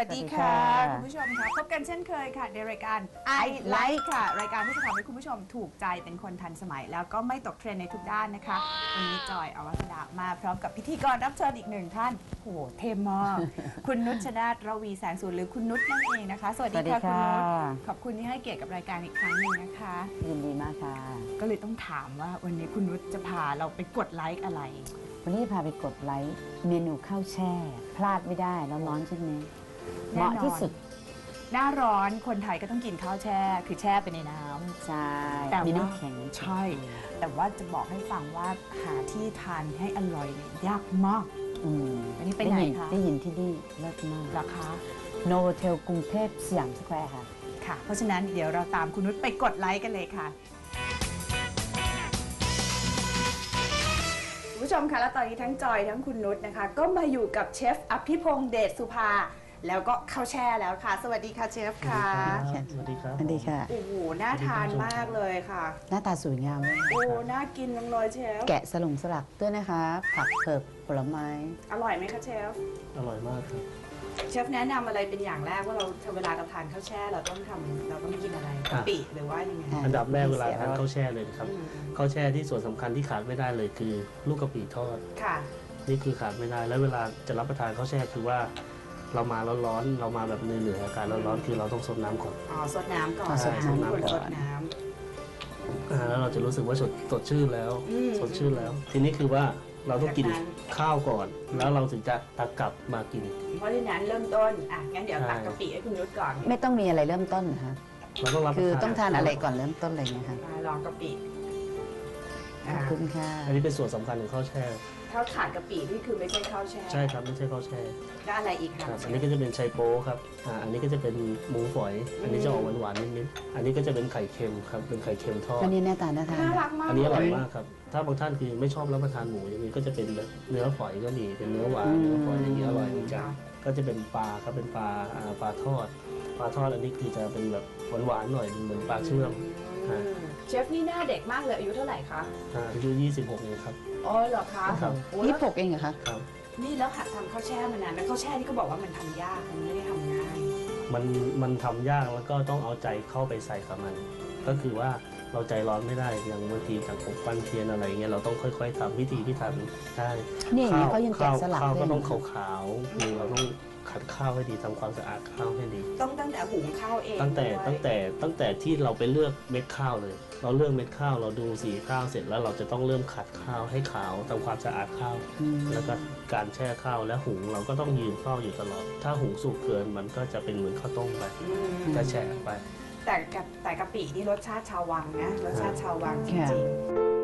วัสดีค่ะ สวัสดีค่ะคุณผู้ชมค่ะพบกันเช่นเคยค่ะ ในรายการ I I Like Like ค่ะ รายการที่จะทำให้คุณผู้ชมถูกใจเป็นคนทันสมัย แล้วก็ไม่ตกเทรนด์ในทุกด้านนะคะวันนี้จอยอวัสดามาพร้อมกับพิธีกรรับเชิญอีกหนึ่งท่านโอ้โหเทมมากคุณนุชชนาธระวีแสงสูนหรือคุณนุชนั่นเองนะคะ สวัสดีค่ะสวัสดีคุณค่ะนุชขอบคุณที่ให้เกียรติกับรายการอีกครั้งหนึ่งนะคะ ยินดีมากค่ะ ก็เลยต้องถามว่าวันนี้คุณนุชจะพาเราไปกดไลค์อะไร วันนี้พาไปกดไลค์เมนูข้าวแช่ พลาดไม่ได้แล้วร้อนเช่นนี้ เหมาะที่สุด หน้าร้อนคนไทยก็ต้องกินข้าวแช่ คือแช่ไปในน้ำใช่แต่ว่ามีมีน้ำแข็งใช่ แต่ว่าจะบอกให้ฟังว่าหาที่ทานให้อร่อยเนี่ยยากมากอืมวันนี้ไปไหนด้ยิคะได้ยินที่นี่เลิศมากราคาโนเทลกรุงเทพสยามสแควร์ค่ะ ค่ะ เพราะฉะนั้นเดี๋ยวเราตามคุณนุชไปกดไลค์กันเลยค่ะคุณผู้ชมคะและตอนนี้ทั้งจอยทั้งคุณนุชนะคะ ก็มาอยู่กับเชฟอภิพงษ์เดชสุภา แล้วก็ข้าวแช่แล้วค่ะ สวัสดีค่ะเชฟค่ะสวัสดีครับอันดีค่ะ โอ้โหน่าทานมากเลยค่ะ หน้าตาสวยงามมากโอ้น่ากินจังเลยเชฟแกะสลงสลักด้วยนะคะ ผักเผือกผลไม้ อร่อยไหมคะเชฟ อร่อยมากครับ เชฟแนะนำอะไรเป็นอย่างแรกว่าเราเวลาเราทานข้าวแช่เราต้องทำเราต้องกินอะไรอะกะปิหรือว่ายังไงอะอันดับแรกมีเวลาเสียทานรสข้าวแช่เลยนะครับอืมข้าวแช่ที่ส่วนสำคัญที่ขาดไม่ได้เลยคือ ลูกกะปิทอดค่ะ นี่คือขาดไม่ได้แล้วเวลาจะรับประทานข้าวแช่คือว่า เรามาร้อนๆเรามาแบบเหนื่อยๆอาการร้อนๆคือเราต้องซดน้ำก่อน อ๋อสดน้ำก่อนอ๋อสดน้ำควรก่อน สดน้อ่าแล้วเราจะรู้สึกว่าสดสดชื่นแล้ว อืมสดชื่นแล้ว ทีนี้คือว่าเราต้องกินจากนั้น ข้าวก่อน แล้วเราถึงจะตักกลับมากินำเพราะฉะนั้นเริ่มต้น อะ งั้นเดี๋ยวใช่ตักกะปิให้คุณนุชก่อนไม่ต้องมีอะไรเริ่มต้นนะคะเราต้องรับประคือทานต้องทานอะไรก่อนเริ่มต้นเลยนะคะมาลองกะปิขอะอบคุณค่ะอันนี้เป็นส่วนสำคัญของข้าวแช่ ข้าวขาดกะปินี่คือไม่ใช่ข้าวแช่ใช่ครับไม่ใช่ข้าวแช่แล้วอะไรอีกคะครับอันนี้ก็จะเป็นไชโป๊ครับอ่าอันนี้ก็จะเป็นหมูฝอย อันนี้จะออกหวานๆนิดๆอันนี้ก็จะเป็นไข่เค็มครับเป็นไข่เค็มทอด อันนี้หน้าตาน่าทานน่ารักมากอันนี้อร่อยเลยมากครับ ถ้าบางท่านคือไม่ชอบรับประทานหมูอย่างนี้ก็จะเป็นแบบเนื้อฝอยก็มี เป็นเนื้อหวาน เนื้อฝอยอย่างนี้อร่อยเหมือนกันก็จะเป็นปลาครับ เป็นปลาอ่าปลาทอด ปลาทอดอันนี้คือจะเป็นแบบหวานๆหน่อย เหมือนปลาเชื่อม อืม เชฟนี่หน้าเด็กมากเลยอายุเท่าไหร่คะอ่าอายุ26เองครับ อ๋อเหรอคะครับ โอ้ยี่แล้วสิบหกเองเหรอคะ ครับ นี่แล้วหัดทำข้าวแช่มานานแล้วข้าวแช่นี่ก็บอกว่ามันทำยากมันไม่ได้ทำง่ายมันมันทำยากแล้วก็ต้องเอาใจเข้าไปใส่กับมัน ก็คือว่าเราใจร้อนไม่ได้อย่างบางทีจากผมปั้นเทียนอะไรเงี้ยเราต้องค่อย ๆทำพิธีพิถันใช่นี่อย่างนี้เขายังแกะข้าวสลักข้าวด้วก็ยต้องนะขาวๆคือเราต้อง ขัดข้าวให้ดีทำความสะอาดข้าวให้ดี ต้องตั้งแต่หุงข้าวเองตั้งแต่ด้วยตั้งแต่ตั้งแต่ที่เราไปเลือกเม็ดข้าวเลย เราเลือกเม็ดข้าวเราดูสีข้าวเสร็จแล้วเราจะต้องเริ่มขัดข้าวให้ขาวทำความสะอาดข้าวอืมแล้วก็การแช่ข้าวและหุงเราก็ต้องยืนเฝ้าอยู่ตลอด ถ้าหุงสุกเกินมันก็จะเป็นเหมือนข้าวต้มไปอืมจะแฉะไป แต่กับแต่กะปินี่รสชาติชาววังนะรสชาติชาววังจค่ะริงๆ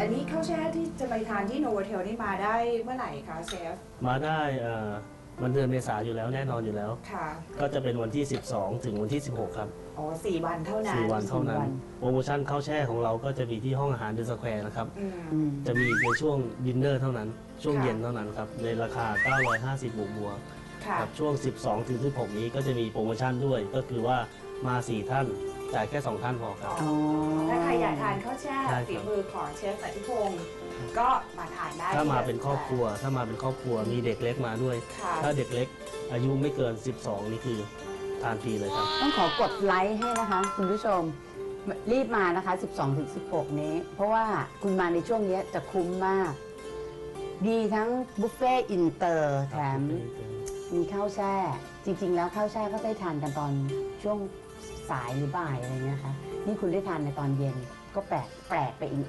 อันนี้ข้าวแช่ที่จะไปทานที่โนโวเทลนี่มาได้เมื่อไหร่คะเชฟ มาได้เอ่อวันเดือนเมษาอยู่แล้วแน่นอนอยู่แล้ว ค่ะ ก็จะเป็นวันที่ 12 ถึงวันที่ 16 ครับ อ๋อสี่วันเท่านั้น4 วันเท่านั้สี่วันนโปรโมชั่นข้าวแช่ของเราก็จะมีที่ห้องอาหารเดอะสแควร์นะครับ อืม อืม จะมีในช่วงดินเนอร์เท่านั้น ช่วงค่ะ เย็นเท่านั้นครับ ในราคา 950บวกบวกค่ะ กับช่วง 12 ถึง 16 นี้ก็จะมีโปรโมชั่นด้วย ก็คือว่ามา 4 ท่าน จ่ายแค่2ท่านพอครับ อ๋อ ถ้าใครอยากทานข้าวแช่ได้ครับ ฝีมือของเชฟสัติพงศ์ก็มาทานได้ถ้ามาที่เป็นครอบครัว ถ้ามาเป็นครอบครัวมีเด็กเล็กมาด้วย ค่ะ ถ้าเด็กเล็กอายุไม่เกิน 12 นี่คือทานฟรีเลยครับ ต้องขอกดไลค์ให้นะคะ คุณผู้ชมรีบมานะคะ 12ถึง16 นี้ เพราะว่าคุณมาในช่วงนี้จะคุ้มมาก ดีทั้งบุฟเฟ่ต์อินเตอร์แถม มีข้าวแช่ จริง ๆ แล้วข้าวแช่ก็ได้ทานกันตอนช่วง สายหรือบ่ายอะไรเงี้ยนะคะนี่คุณได้ทานในตอนเย็นก็แปลกแปลกไปอีก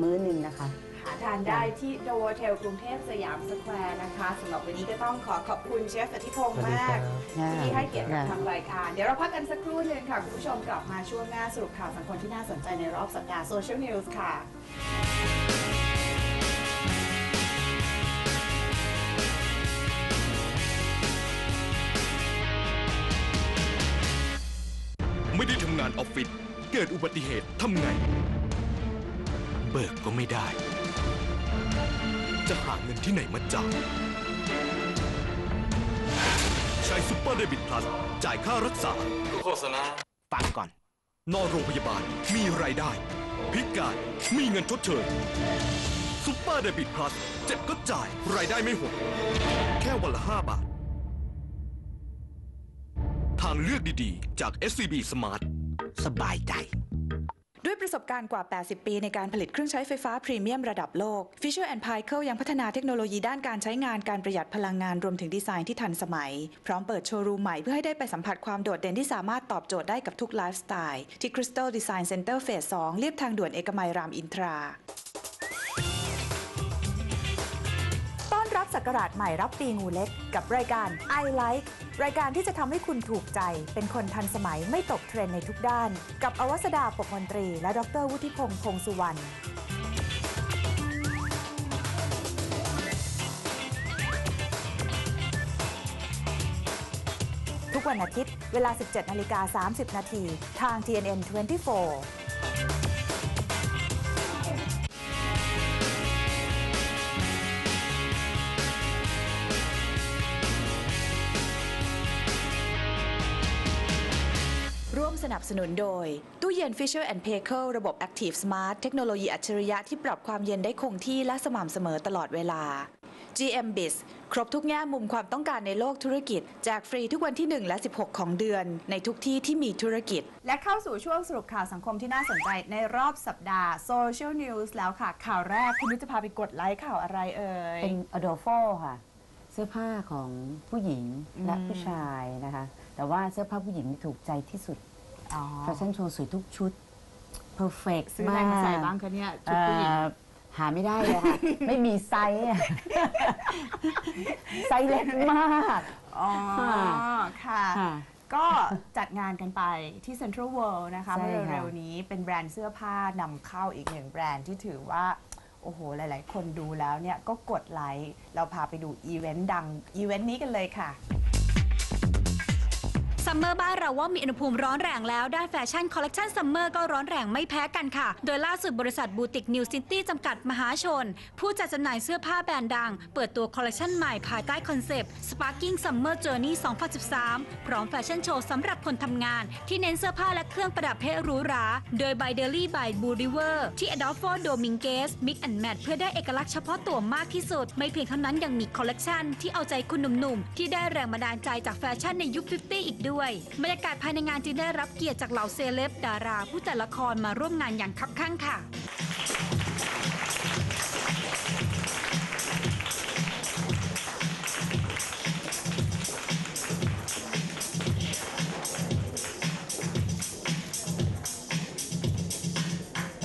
มื้อหนึงนะคะ หาทานได้ที่โดเทลกรุงเทพสยามสแควร์นะคะสำหรับวันนี้ก็ต้องขอขอบคุณเชฟสัติพงศ์สวัสดีมาคกรับที่ให้เกียรติกับทางรายการ เดี๋ยวเราพักกันสักครู่หนึ่งค่ะ คุณผู้ชมกลับมาช่วงหน้าสรุปข่าวสังคมที่น่าสนใจในรอบสัปดาห์โซเชียลนิวส์ค่ะ ไม่ได้ทำงานออฟฟิศเกิดอุบัติเหตุทำไง เบิกก็ไม่ได้ จะหาเงินที่ไหนมาจ่ายใช้ซุปเปอร์เดบิตพลัสจ่ายค่ารักษา โฆษณา ฟังก่อน นอนโรงพยาบาลมีรายได้ พิการมีเงินชดเชยซุปเปอร์เดบิตพลัสเจ็บก็จ่ายรายได้ไม่หด แค่วันละ 5 บาท ทางเลือกดีๆ จาก SCB Smart สบายใจด้วยประสบการณ์กว่า 80 ปีในการผลิตเครื่องใช้ไฟฟ้าพรีเมียมระดับโลก Fisher p i c e ยังพัฒนาเทคโนโลยีด้านการใช้งานการประหยัดพลังงานรวมถึงดีไซน์ที่ทันสมัย พร้อมเปิดโชว์รูมใหม่เพื่อให้ได้ไปสัมผัสความโดดเด่นที่สามารถตอบโจทย์ได้กับทุกไลฟ์สไตล์ ที่ Crystal Design Center Phase 2เรียบทางด่วนเอกมัยรามอินทราต้อนรับศักราชใหม่รับปีงูเล็ก กับรายการ I Like รายการที่จะทำให้คุณถูกใจ เป็นคนทันสมัยไม่ตกเทรนในทุกด้าน กับอวสดาปกมนตรี และดรวุฒิพงษ์พงษ์สุวรรณทุกวันอาทิตย์ เวลา 17นาฬิกา30 นาทีทาง TNN 24 สนับสนุนโดย ตู้เย็น Fisher p a y k e ระบบ Active Smart เทคโนโลยีอัจฉริยะที่ปรับความเย็นได้คงที่และสม่ำเสมอตลอดเวลา GM Biz ครบทุกแง่มุมความต้องการในโลกธุรกิจแจกฟรีทุกวันที่ 1 และ 16 ของเดือน ในทุกที่ที่มีธุรกิจ และเข้าสู่ช่วงสรุปข่าวสังคมที่น่าสนใจในรอบสัปดาห์ Social News แล้วค่ะ ข่าวแรก คุณนุชจะพาไปกดไลค์ข่าวอะไรเอ่ย เป็นอโดโฟค่ะ เสื้อผ้าของผู้หญิงและอืมผู้ชายนะคะ แต่ว่าเสื้อผ้าผู้หญิงที่ถูกใจที่สุด อ๋อแฟชั่นโชว์สวยทุกชุด perfect ซื้ออะไรมาใส่บ้างคะเนี่ยชุดผู้หญิง เอ่อหาไม่ได้เลยค่ะ ไม่มีไซส์อะไซส์เล็กมาก อ๋อ ค่ะ ค่ะก็จัดงานกันไปที่ Central World นะคะใช่เมื่อค่ะเร็วๆนี้เป็นแบรนด์เสื้อผ้านำเข้าอีกหนึ่งแบรนด์ที่ถือว่า โอ้โห หลายๆ คนดูแล้วเนี่ย ก็กดไลค์ เราพาไปดูอีเวนต์ดัง อีเวนต์นี้กันเลยค่ะ ซัมเมอร์บ้านเราว่ามีอุณหภูมิร้อนแรงแล้ว ด้านแฟชั่นคอลเลกชันซัมเมอร์ก็ร้อนแรงไม่แพ้กันค่ะ โดยล่าสุดบริษัทบูติกนิวซิตี้จำกัดมหาชน ผู้จัดจำหน่ายเสื้อผ้าแบรนด์ดัง เปิดตัวคอลเลกชันใหม่ภายใต้คอนเซปต์ Sparking Summer Journey 2013 พร้อมแฟชั่นโชว์สำหรับคนทำงาน ที่เน้นเสื้อผ้าและเครื่องประดับเพชรหรูหรา โดย By Daily by b u River ที่ Adolfo Dominguez Mix and Match เพื่อได้เอกลักษณ์เฉพาะตัวมากที่สุด ไม่เพียงเท่านั้นยังมีคอลเลกชันที่เอาใจคุณหนุ่มๆที่ได้แรงบันดาลใจจากแฟชั่นในยุค 50 อีกด้วยบรรยากาศภายในงานจึงได้รับเกียรติจากเหล่าเซเลบดารา ผู้จัดละครมาร่วมงานอย่างคับข้างค่ะ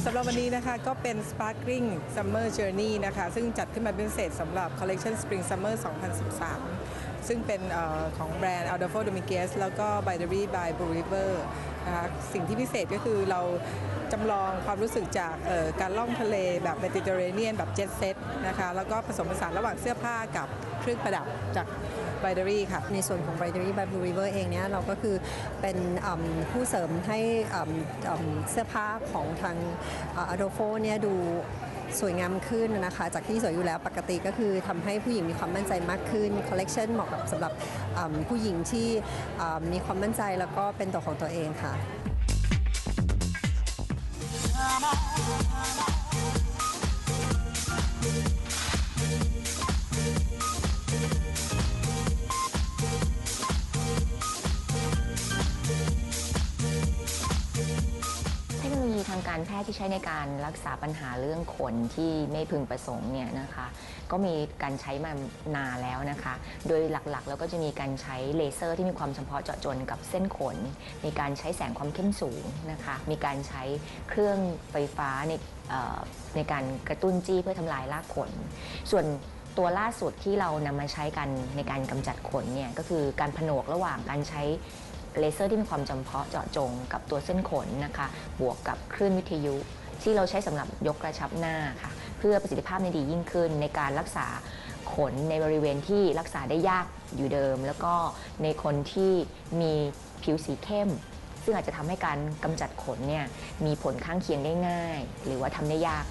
สำหรับวันนี้นะคะก็เป็น Sparkling Summer Journey นะคะ ซึ่งจัดขึ้นมาเป็นพิเศษสำหรับ Collection Spring Summer 2013 ซึ่งเป็นอของแบรนด์ Adolfo Dominguez แล้วก็ b y d e r y by Blue River นะคะสิ่งที่พิเศษก็คือเราจำลองความรู้สึกจากการล่องทะเลแบบเมดิเตอร์เรเนียนแบบเจ็ตเซตนะคะแล้วก็ผสมผสานระหว่างเสื้อผ้ากับเครื่องประดับจาก b y d e r y ค่ะ ในส่วนของ Bridery by Blue River เองเนี่ยเราก็คือเป็นผู้เสริมให้เสื้อผ้าของทางอ d o f o เนี่ยดู สวยงามขึ้นนะคะ จากที่สวยอยู่แล้วปกติก็คือทำให้ผู้หญิงมีความมั่นใจมากขึ้นคอลเลกชันเหมาะกับสำหรับผู้หญิงที่มีความมั่นใจแล้วก็เป็นตัวของตัวเองค่ะ การแพทย์ที่ใช้ในการรักษาปัญหาเรื่องขนที่ไม่พึงประสงค์เนี่ยนะคะ ก็มีการใช้มานานแล้วนะคะ โดยหลักๆแล้วก็จะมีการใช้เลเซอร์ที่มีความเฉพาะเจาะจงกับเส้นขน มีการใช้แสงความเข้มสูงนะคะ มีการใช้เครื่องไฟฟ้าในในการกระตุ้นจี้เพื่อทำลายรากขน ส่วนตัวล่าสุดที่เรานำมาใช้กันในการกำจัดขนเนี่ยก็คือการผนวกระหว่างการใช้ เลเซอร์ที่มีความจำเพาะเจาะจงกับตัวเส้นขนนะคะ บวกกับคลื่นวิทยุ ที่เราใช้สำหรับยกกระชับหน้าค่ะ เพื่อประสิทธิภาพในดียิ่งขึ้นในการรักษาขนในบริเวณที่รักษาได้ยากอยู่เดิม แล้วก็ในคนที่มีผิวสีเข้ม ซึ่งอาจจะทำให้การกำจัดขนเนี่ยมีผลข้างเคียงได้ง่าย หรือว่าทำได้ยาก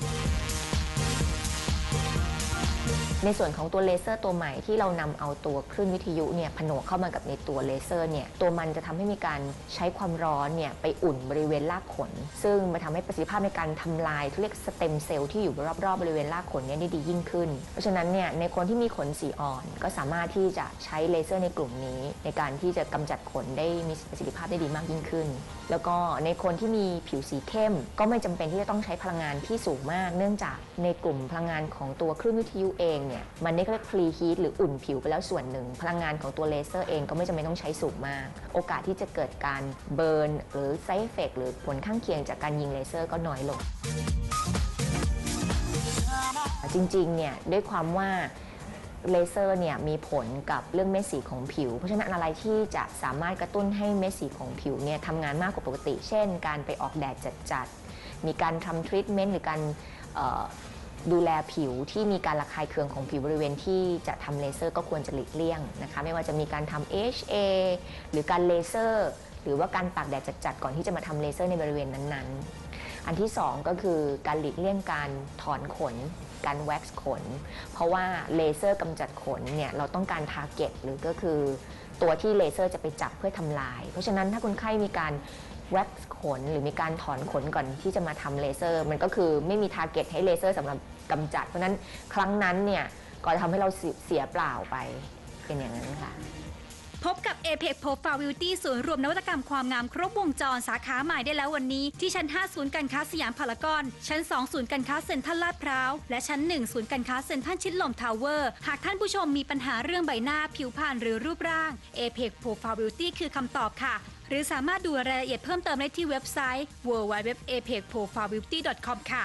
ในส่วนของตัวเลเซอร์ตัวใหม่ที่เรานำเอาตัวคลื่นวิทยุเนี่ยผนวกเข้ามากับในตัวเลเซอร์เนี่ยตัวมันจะทำให้มีการใช้ความร้อนเนี่ยไปอุ่นบริเวณรากขน ซึ่งมันทำให้ประสิทธิภาพในการทำลายที่เรียกสเต็มเซลล์ที่อยู่รอบๆบริเวณรากขนเนี่ยได้ดียิ่งขึ้น เพราะฉะนั้นเนี่ยในคนที่มีขนสีอ่อน ก็สามารถที่จะใช้เลเซอร์ในกลุ่มนี้ ในการที่จะกำจัดขนได้มีประสิทธิภาพได้ดีมากยิ่งขึ้น แล้วก็ในคนที่มีผิวสีเข้ม ก็ไม่จำเป็นที่จะต้องใช้พลังงานที่สูงมาก เนื่องจากในกลุ่มพลังงานของตัวคลื่นวิทยุเองเนี่ยมันได้เรียกพรีฮีทหรืออุ่นผิวไปแล้วส่วนหนึ่ง พลังงานของตัวเลเซอร์เองก็ไม่จำเป็นต้องใช้สูงมาก โอกาสที่จะเกิดการเบิร์นหรือไซเอฟเฟกหรือผลข้างเคียงจากการยิงเลเซอร์ก็น้อยลง จริงๆเนี่ยด้วยความว่าเลเซอร์เนี่ยมีผลกับเรื่องเม็ดสีของผิว เพราะฉะนั้นอะไรที่จะสามารถกระตุ้นให้เม็ดสีของผิวเนี่ยทำงานมากกว่าปกติ เช่น การไปออกแดดจัดๆมีการทำทรีทเมนต์หรือการ ดูแลผิวที่มีการระคายเคืองของผิวบริเวณที่จะทำเลเซอร์ก็ควรจะหลีกเลี่ยงนะคะไม่ว่าจะมีการทำ HA หรือการเลเซอร์ หรือว่าการตากแดดจัดๆก่อนที่จะมาทำเลเซอร์ในบริเวณนั้นๆ อันที่ 2 ก็คือการหลีกเลี่ยงการถอนขน การแว็กซ์ขน เพราะว่าเลเซอร์กำจัดขนเนี่ยเราต้องการทาร์เก็ตหรือก็คือตัวที่เลเซอร์จะไปจับเพื่อทำลาย เพราะฉะนั้นถ้าคนไข้มีการ แว็กซ์ขนหรือมีการถอนขนก่อนที่จะมาทำเลเซอร์ มันก็คือไม่มีทาร์เก็ตให้เลเซอร์สำหรับกำจัด เพราะนั้นครั้งนั้นเนี่ยก็จะทำให้เราเสียเปล่าไปเป็นอย่างนั้นค่ะ พบกับ Apex Profile Beauty ศูนย์รวมนวัตกรรมความงามครบวงจรสาขาใหม่ได้แล้ววันนี้ ที่ชั้น 5 ศูนย์การค้าสยามพารากอน ชั้น 2 ศูนย์การค้าเซ็นทรัลลาดพร้าว และชั้น 1 ศูนย์การค้าเซ็นทรัลชิดลมทาวเวอร์ หากท่านผู้ชมมีปัญหาเรื่องใบหน้าผิวพรรณหรือรูปร่าง Apex Profile Beauty คือคำตอบค่ะ หรือสามารถดูรายละเอียดเพิ่มเติมได้ที่เว็บไซต์ www.apexprofilebeauty.com ค่ะ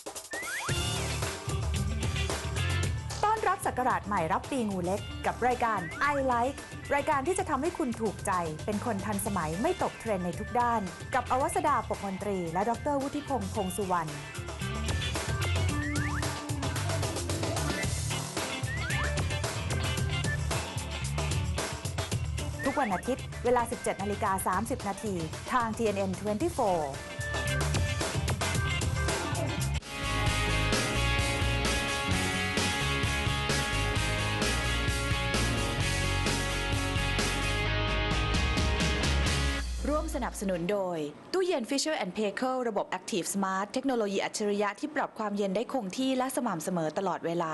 ศักราชใหม่รับปีงูเล็ก กับรายการ I Like รายการที่จะทำให้คุณถูกใจ เป็นคนทันสมัยไม่ตกเทรนในทุกด้าน กับอวสดาปกมนตรี และดรวุฒิพงษ์พงสุวรรณทุกวันอาทิตย์ เวลา 17นาฬิกา30 นาทีทาง TNN 24 สนับสนุนโดย ตู้เย็น Fisher p a y c e ระบบ Active Smart เทคโนโลยีอัจฉริยะที่ปรับความเย็นได้คงที่และสม่ำเสมอตลอดเวลา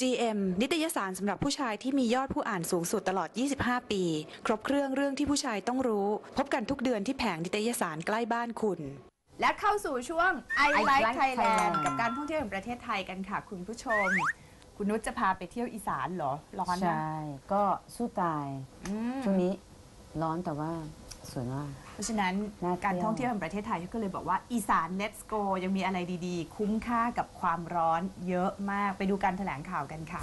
GM นิตยสารสำหรับผู้ชายที่มียอดผู้อ่านสูงสุดตลอด 25 ปี ครบเครื่องเรื่องที่ผู้ชายต้องรู้ พบกันทุกเดือนที่แผงนิตยสารใกล้บ้านคุณ และเข้าสู่ช่วง I I Like Like Thailand Thailand กับการท่องเที่ยวแห่งประเทศไทยกันค่ะคุณผู้ชม คุณนุชจะพาไปเที่ยวอีสานเหรอร้อนใช่นะก็สู้ตาย อืม ช่วงนี้ร้อนแต่ว่า สวยมาก เพราะฉะนั้นน่าเที่ยว การท่องเที่ยวแห่งประเทศไทยก็เลยบอกว่าอีสาน let's go ยังมีอะไรดีๆ คุ้มค่ากับความร้อนเยอะมากไปดูการแถลงข่าวกันค่ะ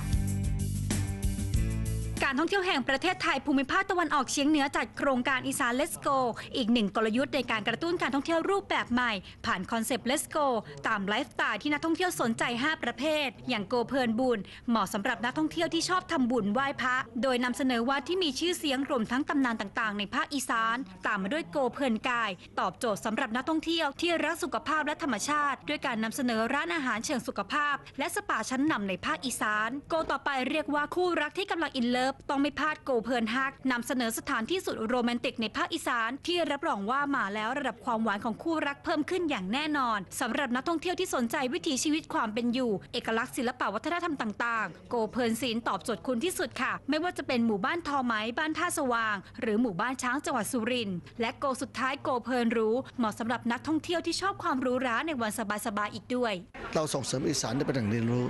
การท่องเที่ยวแห่งประเทศไทยภูมิภาคตะวันออกเฉียงเหนือจัดโครงการอีสาน Let's Go อีกหนึ่งกลยุทธ์ในการกระตุ้นการท่องเที่ยวรูปแบบใหม่ ผ่านคอนเซปต์ Let's Go ตามไลฟ์สไตล์ที่นักท่องเที่ยวสนใจ 5 ประเภท อย่างโกเพลินบุญ เหมาะสำหรับนักท่องเที่ยวที่ชอบทำบุญไหว้พระ โดยนำเสนอวัดที่มีชื่อเสียงรวมทั้งตำนานต่างๆ ในภาคอีสาน ตามมาด้วยโกเพลินกาย ตอบโจทย์สำหรับนักท่องเที่ยวที่รักสุขภาพและธรรมชาติ ด้วยการนำเสนอร้านอาหารเชิงสุขภาพ และสปาชั้นนำในภาคอีสาน โกต่อไปเรียกว่าคู่รักที่กำลังอินเลิฟต้องไม่พลาดโกเพลินฮักนำเสนอสถานที่สุดโรแมนติกในภาคอีสาน ที่รับรองว่ามาแล้วระดับความหวานของคู่รักเพิ่มขึ้นอย่างแน่นอนสำหรับนักท่องเที่ยวที่สนใจวิถีชีวิตความเป็นอยู่ เอกลักษณ์ศิลปวัฒนธรรมต่างๆ โกเพลินศิลป์ตอบโจทย์คุณที่สุดค่ะ ไม่ว่าจะเป็นหมู่บ้านทอไม้บ้านท่าสว่าง หรือหมู่บ้านช้างจังหวัดสุรินทร์และโกสุดท้ายโกเพลินรู้เหมาะสำหรับนักท่องเที่ยวที่ชอบความหรู้ราในวันสบายๆอีกด้วย เราส่งเสริมอีสานได้เป็นแหล่งเรียนรู้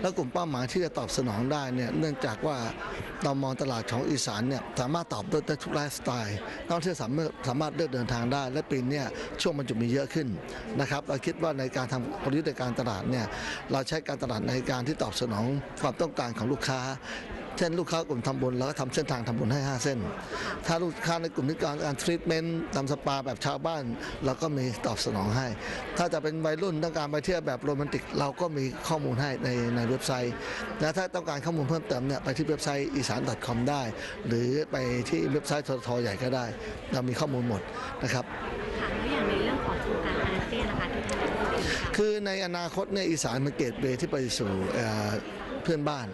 แล้วกลุ่มเป้าหมายที่จะตอบสนองได้เนี่ยเนื่องจากว่า เรามองตลาดของอีสานเนี่ยสามารถตอบได้ทุกไลฟ์สไตล์นักท่องเที่ยวสามารถสามารถเลือกเดินทางได้ และปีนี้ช่วงมันจะมีเยอะขึ้นนะครับเราคิดว่าในการทำกลยุทธ์ในการตลาดเนี่ยเราใช้การตลาดในการที่ตอบสนองความต้องการของลูกค้า เช่นลูกค้ากลุ่มทำบุญเราก็ทำเส้นทางทำบุญให้ 5 เส้น ถ้าลูกค้าในกลุ่มที่การการทรีทเมนต์ทำสปาแบบชาวบ้านเราก็มีตอบสนองให้ ถ้าจะเป็นวัยรุ่นต้องการไปเที่ยวแบบโรแมนติก เราก็มีข้อมูลให้ในในเว็บไซต์นะถ้าต้องการข้อมูลเพิ่มเติมเนี่ยไปที่เว็บไซต์อีสาน .com ได้ หรือไปที่เว็บไซต์ททใหญ่ก็ได้ เรามีข้อมูลหมดนะครับค่ะแล้วอย่างในเรื่องของโครงการอาเซียนนะคะที่ท่านได้พูดถึงค่ะคือในอนาคตเนี่ยอีสานมันเกตเวย์ที่ไปสู่เอ่อ เพื่อนบ้าน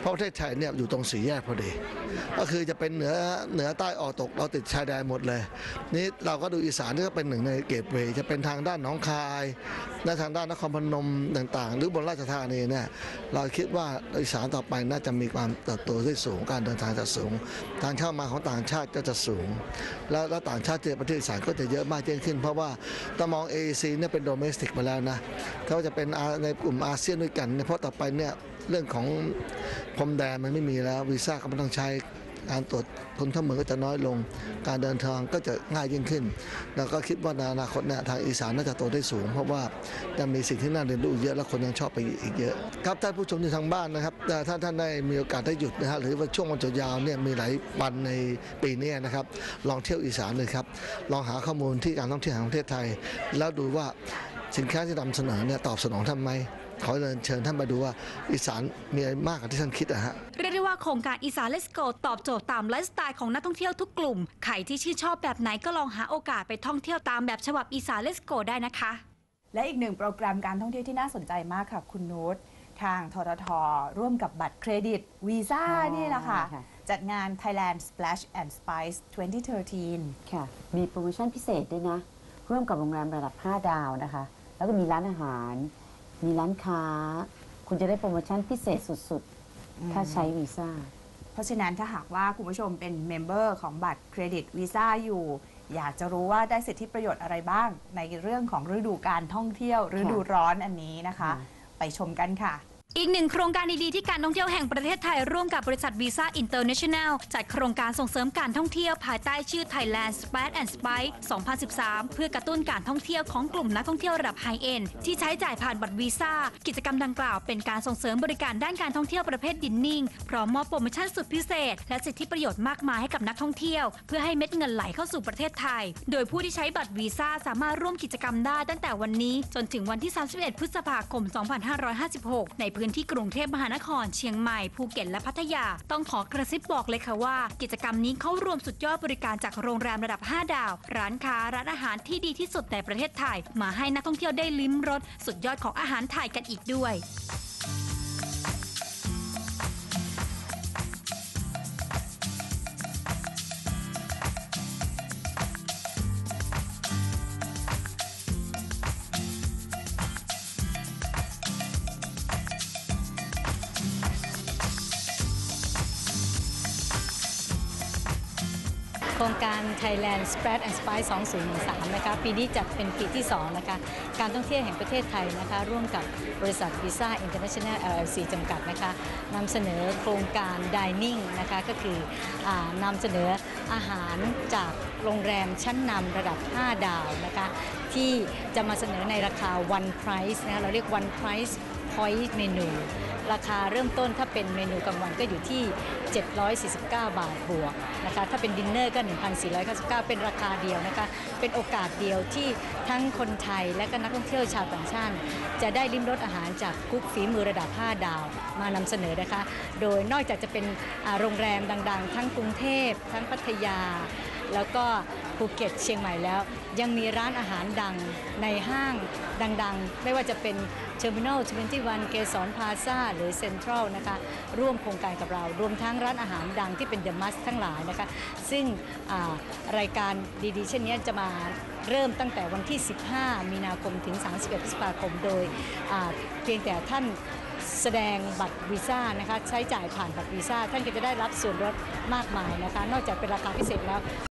เพราะประเทศไทยเนี่ยอยู่ตรงสีแยกพอดี ก็คือจะเป็นเหนือเหนือใต้ออกตกเราติดชายแดนหมดเลย นี่เราก็ดูอีสานนี่ก็เป็นหนึ่งในเกตเวย์จะเป็นทางด้านหนองคายและทางด้านนครพนมต่างๆ หรือบนราชธานีเนี่ยเราคิดว่าอีสานต่อไปน่าจะมีความเติบโตที่สูงการเดินทางจะสูงการเข้ามาของต่างชาติก็จะสูง แล้วแล้วต่างชาติเจอประเทศอีสานก็จะเยอะมากยิ่งขึ้น เพราะว่าต้องมอง AEC เนี่ยเป็นโดเมสติกมาแล้วนะเขาจะเป็นในกลุ่มอาเซียนด้วยกันเนี่ยเพราะต่อไปเนี่ย เรื่องของพรมแดนมันไม่มีแล้ววีซ่าก็ไม่ต้องใช้การตรวจคนเข้าเมืองก็จะน้อยลง การเดินทางก็จะง่ายยิ่งขึ้น แล้วก็คิดว่าในอนาคตเนี่ยทางอีสานน่าจะโตได้สูง เพราะว่าจะมีสิ่งที่น่าเรียนรู้เยอะและคนยังชอบไปอีกเยอะ ครับท่านผู้ชมที่ทางบ้านนะครับเอ่ถ้าท่านได้มีโอกาสได้หยุดนะฮะหรือว่าช่วงวันหยุดยาวเนี่ยมีหลายวันในปีนี้นะครับ ลองเที่ยวอีสานเลยครับลองหาข้อมูลที่การท่องเที่ยวแห่งประเทศไทย แล้วดูว่าสินค้าที่นำเสนอเนี่ยตอบสนองท่านไหม ขอเชิญเชิญท่านมาดูว่าอีสานมีอะไรมากกว่าที่ท่านคิดอะฮะเรียกได้ว่าโครงการอีสาน Let's Go ตอบโจทย์ตามไลฟ์สไตล์ของนักท่องเที่ยวทุกกลุ่มใครที่ชื่นชอบแบบไหนก็ลองหาโอกาสไปท่องเที่ยวตามแบบฉบับอีสาน Let's Go ได้นะคะ และอีกหนึ่งโปรแกรมการท่องเที่ยวที่น่าสนใจมากค่ะคุณนุชทางทททร่วมกับบัตรเครดิตวีซ่าอ๋อนี่แหละค่ะ ค่ะ จัดงาน Thailand Splash and Spice 2013 ค่ะ มีโปรโมชั่นพิเศษด้วยนะ ร่วมกับโรงแรมระดับ 5 ดาวนะคะ แล้วก็มีร้านอาหาร มีร้านค้า คุณจะได้โปรโมชั่นพิเศษสุดๆ ถ้าใช้วีซ่า เพราะฉะนั้นถ้าหากว่าคุณผู้ชมเป็นเมมเบอร์ของบัตรเครดิตวีซ่าอยู่ อยากจะรู้ว่าได้สิทธิประโยชน์อะไรบ้าง ในเรื่องของฤดูการท่องเที่ยวฤดูร้อนอันนี้นะคะค่ะไปชมกันค่ะ อีกหนึ่งโครงการดีๆที่การท่องเที่ยวแห่งประเทศไทยร่วมกับบริษัทวีซ่าอินเตอร์เนชั่นแนลจัดโครงการส่งเสริมการท่องเที่ยวภายใต้ชื่อ Thailand Spat and Spice 2013 เพื่อกระตุ้นการท่องเที่ยวของกลุ่มนักท่องเที่ยวระดับไฮเอ็นที่ใช้จ่ายผ่านบัตรวีซ่ากิจกรรมดังกล่าวเป็นการส่งเสริมบริการด้านการท่องเที่ยวประเภทดินนิ่งพร้อมมอบโปรโมชั่นสุดพิเศษ และสิทธิประโยชน์มากมายให้กับนักท่องเที่ยว เพื่อให้เม็ดเงินไหลเข้าสู่ประเทศไทย โดยผู้ที่ใช้บัตรวีซ่าสามารถร่วมกิจกรรมได้ตั้งแต่วันนี้ จนถึงวันที่ 31 พฤษภาคม 2556 ในพื้นที่กรุงเทพมหานคร เชียงใหม่ ภูเก็ตและพัทยา ต้องขอกระซิบบอกเลยค่ะว่า กิจกรรมนี้เข้ารวมสุดยอดบริการจากโรงแรมระดับ 5 ดาว ร้านค้าร้านอาหารที่ดีที่สุดในประเทศไทย มาให้นักท่องเที่ยวได้ลิ้มรสสุดยอดของอาหารไทยกันอีกด้วย Thailand Spread and Spice 2013นะคะปีนี้จัดเป็นปีที่ 2 นะคะ การท่องเที่ยวแห่งประเทศไทยนะคะ ร่วมกับบริษัท Visa International LLC จำกัดนะคะนำเสนอโครงการ Dining นะคะ ก็คืออานำเสนออาหารจากโรงแรมชั้นนำระดับ 5 ดาวนะคะ ที่จะมาเสนอในราคา one price นะคะเราเรียก one price point menu ราคาเริ่มต้นถ้าเป็นเมนูกลางวันก็อยู่ที่ 749 บาทบวกนะคะถ้าเป็นดินเนอร์ก็ 1,499 เป็นราคาเดียวนะคะ เป็นโอกาสเดียวที่ทั้งคนไทยและก็นักท่องเที่ยวชาวต่างชาติ จะได้ลิ้มรสอาหารจากกุ๊กฝีมือระดับ 5 ดาวมานำเสนอนะคะ โดยนอกจากจะเป็นโรงแรมดัง ๆ ทั้งกรุงเทพ ทั้งพัทยา แล้วก็ภูเก็ตเชียงใหม่แล้ว ยังมีร้านอาหารดังในห้างดังๆ ไม่ว่าจะเป็น Terminal 21 เกสรพาซาหรือเซ็นทรัลนะคะร่วมโครงการกับเรา รวมทั้งร้านอาหารดังที่เป็นเดอะมัสทั้งหลายนะคะซึ่งรายการดีๆ เช่นนี้จะมาเริ่มตั้งแต่วันที่ 15 มีนาคมถึง 31 พฤษภาคม โดยเพียงแต่ท่านแสดงบัตรวีซ่านะคะใช้จ่ายผ่านบัตรวีซ่าท่านก็จะได้รับส่วนลดมากมายนะคะนอกจากเป็นราคาพิเศษแล้ว